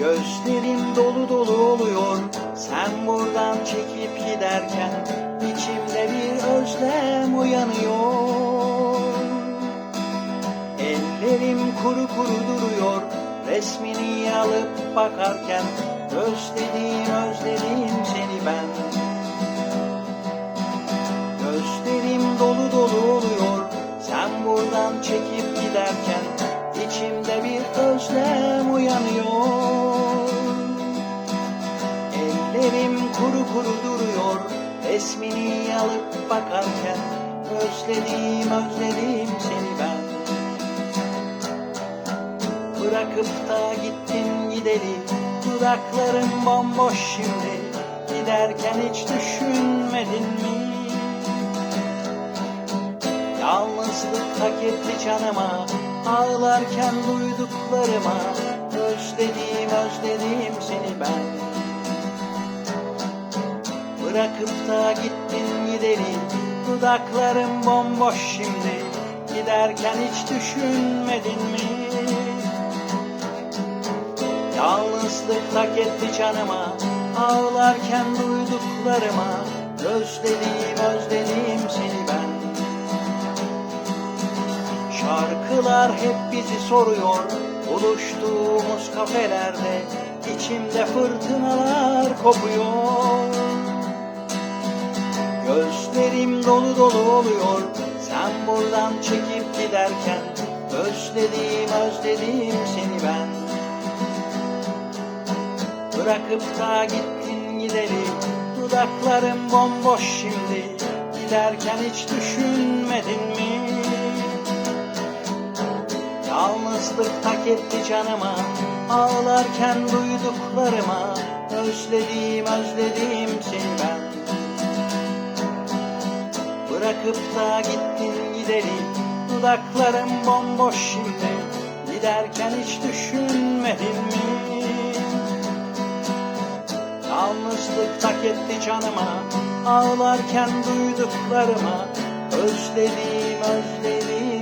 Gözlerim dolu dolu oluyor. Sen buradan çekip giderken içimde bir özlem uyanıyor. Ellerim kuru kuru duruyor. Resmini alıp bakarken Özlediğim özledim seni ben Resmini alıp bakarken Özledim özledim seni ben Bırakıp da gittin gideli Dudakların bomboş şimdi Giderken hiç düşünmedin mi? Yalnızlık hak etti canıma Ağlarken duyduklarıma Bırakıp da gittin gideli. Dudaklarım bomboş şimdi. Giderken hiç düşünmedin mi? Yalnızlık hak etti canıma. Ağlarken duyduklarıma. Özledim özledim seni ben. Şarkılar hep bizi soruyor. Buluştuğumuz kafelerde içimde fırtınalar kopuyor dolu dolu oluyor. Sen buradan çekip giderken Özledim özledim seni ben. Bırakıp da gittin gideri Dudaklarım bomboş şimdi. Giderken hiç düşünmedin mi? Yalnızlık tak etti canıma Ağlarken duyduklarıma. Özledim özledim seni ben Bırakıp da gittin gideri Dudaklarım bomboş şimdi Giderken hiç düşünmedin mi? Yalnızlık tak etti canıma. Ağlarken duyduklarıma Özledim özledim